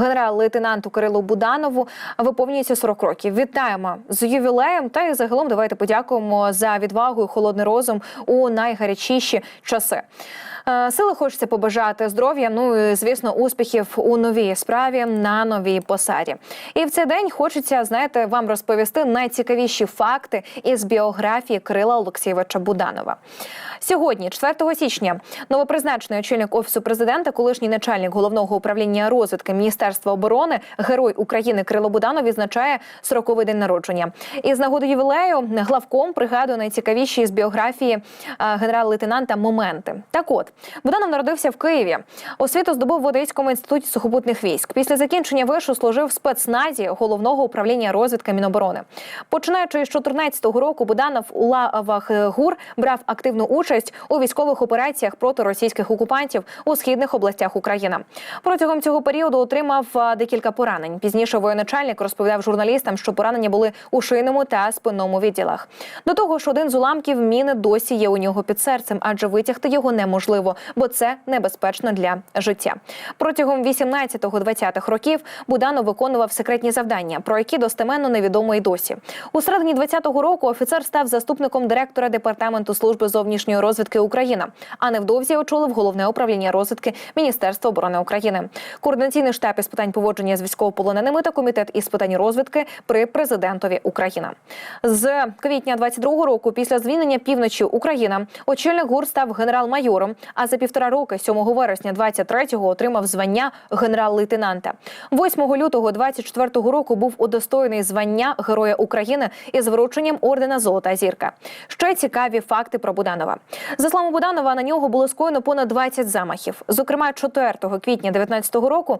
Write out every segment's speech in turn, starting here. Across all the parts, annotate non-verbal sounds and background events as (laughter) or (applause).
Генерал-лейтенанту Кирилу Буданову виповнюється 40 років. Вітаємо з ювілеєм. Та й загалом давайте подякуємо за відвагу і холодний розум у найгарячіші часи. Е, Сили хочеться побажати здоров'я. Ну і звісно, успіхів у новій справі на новій посаді. І в цей день хочеться знаєте, вам розповісти найцікавіші факти із біографії Кирила Олексійовича Буданова. Сьогодні, 4 січня, новопризначений очільник офісу президента, колишній начальник головного управління розвитки розвідки Міністерства оборони, герой України Кирило Буданов відзначає 40-й день народження. І з нагоди ювілею главком пригадує найцікавіші з біографії е, генерал-лейтенанта моменти. Так от Буданов народився в Києві. Освіту здобув в Одеському інституті сухопутних військ. Після закінчення вишу служив в спецназі головного управління розвідки Міноборони. Починаючи з 14-го року, Буданов у лавах ГУР брав активну участь у військових операціях проти російських окупантів у східних областях України. Протягом цього періоду отримав е, декілька поранень. Пізніше воєначальник розповідав журналістам, що поранення були у шийному та спинному відділах. До того ж, один з уламків міни досі є у нього під серцем, адже витягти його неможливо, бо це небезпечно для життя. Протягом 18-20-х років Буданов виконував секретні завдання, про які достеменно невідомо й досі. У середині 20-го року офіцер став заступником директора департаменту служби зовнішньої розвідки України, а невдовзі очолив головне управління розвідки Міністерства оборони України, координаційний штаб із питань поводження з військовополоненими та комітет із питань розвідки при президентові України. З квітня 22-го року, після звільнення півночі України, очільник ГУР став генерал-майором. А за півтора роки, 7 вересня 23-го, отримав звання генерал-лейтенанта. 8 лютого 24-го року був удостоєний звання Героя України із врученням ордена Золота зірка. Ще цікаві факти про Буданова. За словами Буданова, на нього було скоєно понад 20 замахів. Зокрема, 4 квітня 19-го року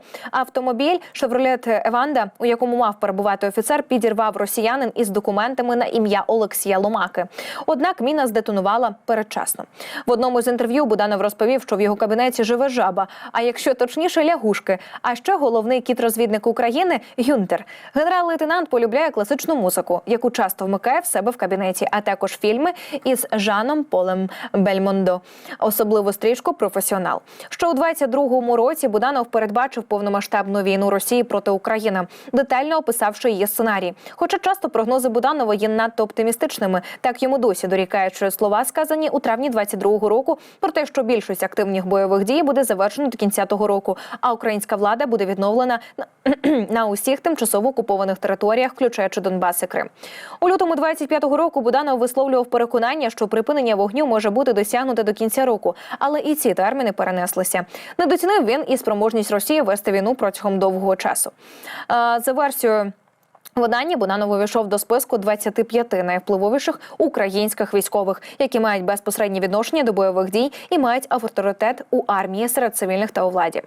автомобіль Chevrolet Еванда, у якому мав перебувати офіцер, підірвав росіянин із документами на ім'я Олексія Ломаки. Однак міна здетонувала передчасно. В одному з інтерв'ю Буданов розповів, що в його кабінеті живе жаба, а якщо точніше лягушки. А ще головний кіт-розвідник України Гюнтер. Генерал-лейтенант полюбляє класичну музику, яку часто вмикає в себе в кабінеті, а також фільми із Жаном Полем Бельмондо, особливо стрічку Професіонал. Ще у 22-му році Буданов передбачив повномасштабну війну Росії проти України, детально описавши її сценарій. Хоча часто прогнози Буданова є надто оптимістичними, так йому досі дорікаючи слова, сказані у травні 22-го року, про те, що більшість активних бойових дій буде завершено до кінця того року, а українська влада буде відновлена на, (clears throat) усіх тимчасово окупованих територіях, включаючи Донбас і Крим. У лютому 25-го року Буданов висловлював переконання, що припинення вогню може бути досягнуте до кінця року, але і ці терміни перенеслися. Не доцінив він і спроможність Росії вести війну протягом довгого часу. За версією. Видання Буданов увійшов до списку 25 найвпливовіших українських військових, які мають безпосереднє відношення до бойових дій і мають авторитет у армії серед цивільних та у владі.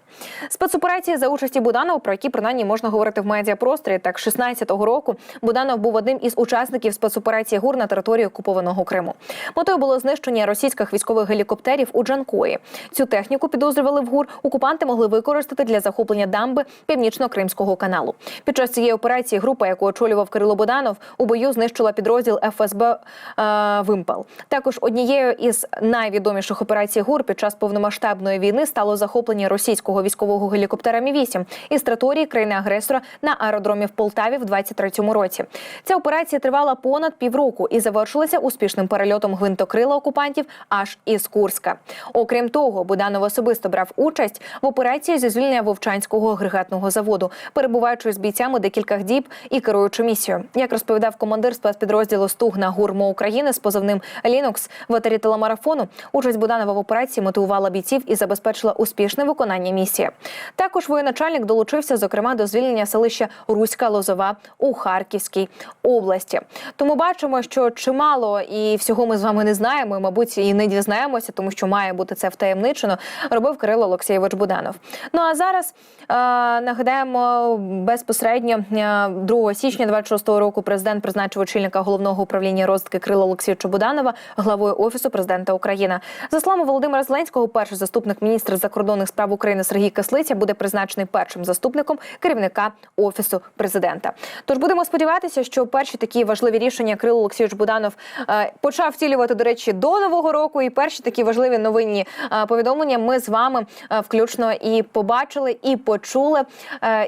Спецоперації за участі Буданова, про які принаймні можна говорити в медіапросторі. Так, 16-го року Буданов був одним із учасників спецоперації ГУР на території окупованого Криму. Метою було знищення російських військових гелікоптерів у Джанкої. Цю техніку підозрювали в ГУР. Окупанти могли використати для захоплення дамби північно-кримського каналу. Під час цієї операції група, яку очолював Кирило Буданов, у бою знищила підрозділ ФСБ е, Вимпел. Також однією із найвідоміших операцій ГУР під час повномасштабної війни стало захоплення російського військового гелікоптера Мі 8 із території країни-агресора на аеродромі в Полтаві в 23-му році. Ця операція тривала понад півроку і завершилася успішним перельотом гвинтокрила окупантів аж із Курська. Окрім того, Буданов особисто брав участь в операції зі звільнення Вовчанського агрегатного заводу, перебуваючи з бійцями декілька діб і керуючи місією. Як розповідав командир спецпідрозділу Стугна Гурмо України з позивним Лінокс в етері телемарафону, участь Буданова в операції мотивувала бійців і забезпечила успішне виконання місії. Також воєначальник долучився, зокрема, до звільнення селища Руська Лозова у Харківській області. Тому бачимо, що чимало і всього ми з вами не знаємо, і, мабуть, і не дізнаємося, тому що має бути це втаємничено. Робив Кирило Олексійович Буданов. Ну а зараз е, нагадаємо безпосередньо е, 2 2 січня 26 року президент призначив очільника головного управління розвитки Крила Олексійовича Буданова главою офісу президента України. За словами Володимира Зеленського, перший заступник міністра закордонних справ України Сергій Кислиця буде призначений першим заступником керівника офісу президента. Тож будемо сподіватися, що перші такі важливі рішення Крило Олексійович Буданов е, почав втілювати, до речі, до нового року. І перші такі важливі новинні е, повідомлення ми з вами е, включно і побачили, і почули.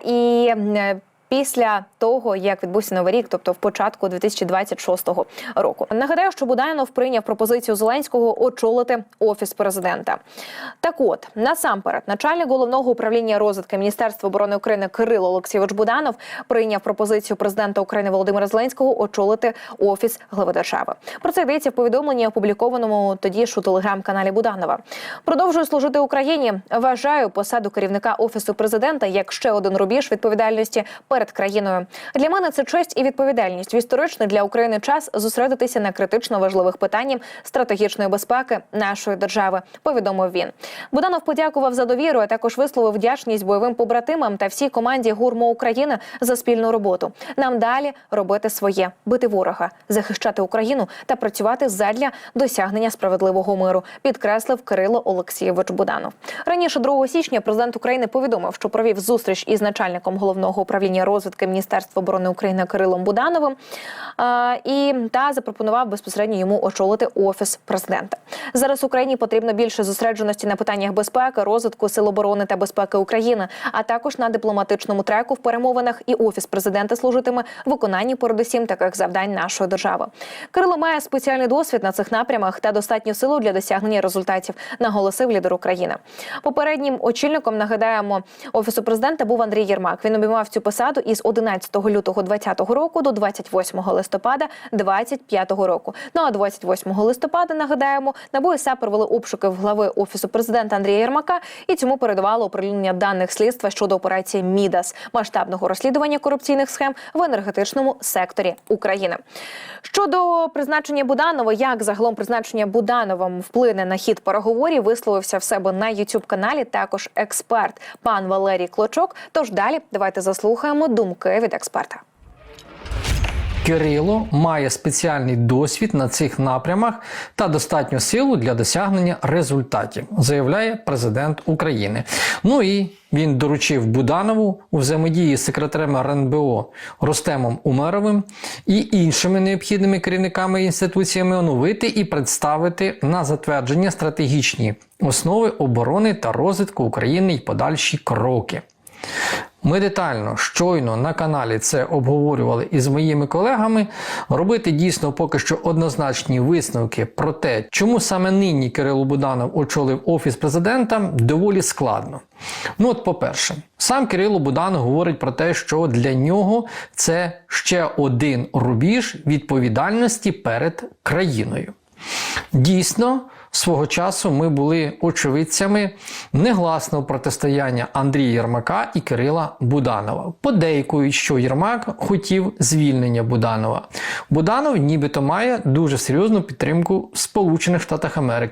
І Після того, як відбувся новий рік, тобто в початку 2026 року, нагадаю, що Буданов прийняв пропозицію Зеленського очолити офіс президента. Так, от насамперед, начальник головного управління розвитки Міністерства оборони України Кирило Олексійович Буданов прийняв пропозицію президента України Володимира Зеленського очолити офіс глави держави. Про це йдеться в повідомленні, опублікованому тоді ж у телеграм-каналі Буданова. Продовжую служити Україні. Вважаю посаду керівника офісу президента як ще один рубіж відповідальності перед країною. Для мене це честь і відповідальність в історичний для України час зосередитися на критично важливих питаннях стратегічної безпеки нашої держави. Повідомив він. Буданов подякував за довіру, а також висловив вдячність бойовим побратимам та всій команді гурмо України за спільну роботу. Нам далі робити своє, бити ворога, захищати Україну та працювати задля досягнення справедливого миру. Підкреслив Кирило Олексійович Буданов. Раніше 2 січня президент України повідомив, що провів зустріч із начальником головного управління розвитки Міністерства оборони України Кирилом Будановим е, і та запропонував безпосередньо йому очолити офіс президента. Зараз Україні потрібно більше зосередженості на питаннях безпеки, розвитку сил оборони та безпеки України, а також на дипломатичному треку в перемовинах. І офіс президента служитиме виконанні передусім таких завдань нашої держави. Кирило має спеціальний досвід на цих напрямах та достатню силу для досягнення результатів, наголосив лідер України. Попереднім очільником нагадаємо офісу президента був Андрій Єрмак. Він обіймав цю посаду із 11 лютого 2020 року до 28 листопада 2025 року. Ну а 28 листопада нагадаємо, НАБУ і провели обшуки в глави офісу президента Андрія Єрмака і цьому передавало управління даних слідства щодо операції Мідас масштабного розслідування корупційних схем в енергетичному секторі України. Щодо призначення Буданова, як загалом призначення Будановим вплине на хід переговорів, висловився в себе на youtube каналі також експерт пан Валерій Клочок. Тож далі давайте заслухаємо думки від експерта. Кирило має спеціальний досвід на цих напрямах та достатню силу для досягнення результатів, заявляє президент України. Ну і він доручив Буданову у взаємодії з секретарем РНБО Ростемом Умеровим і іншими необхідними керівниками інституціями оновити і представити на затвердження стратегічні основи оборони та розвитку України і подальші кроки. Ми детально щойно на каналі це обговорювали із моїми колегами. Робити дійсно поки що однозначні висновки про те, чому саме нині Кирило Буданов очолив офіс президента, доволі складно. Ну, от, по-перше, сам Кирило Буданов говорить про те, що для нього це ще один рубіж відповідальності перед країною. Дійсно, свого часу ми були очевидцями негласного протистояння Андрія Єрмака і Кирила Буданова. Подейкують, що Єрмак хотів звільнення Буданова. Буданов нібито має дуже серйозну підтримку в Сполучених Штатах Америки.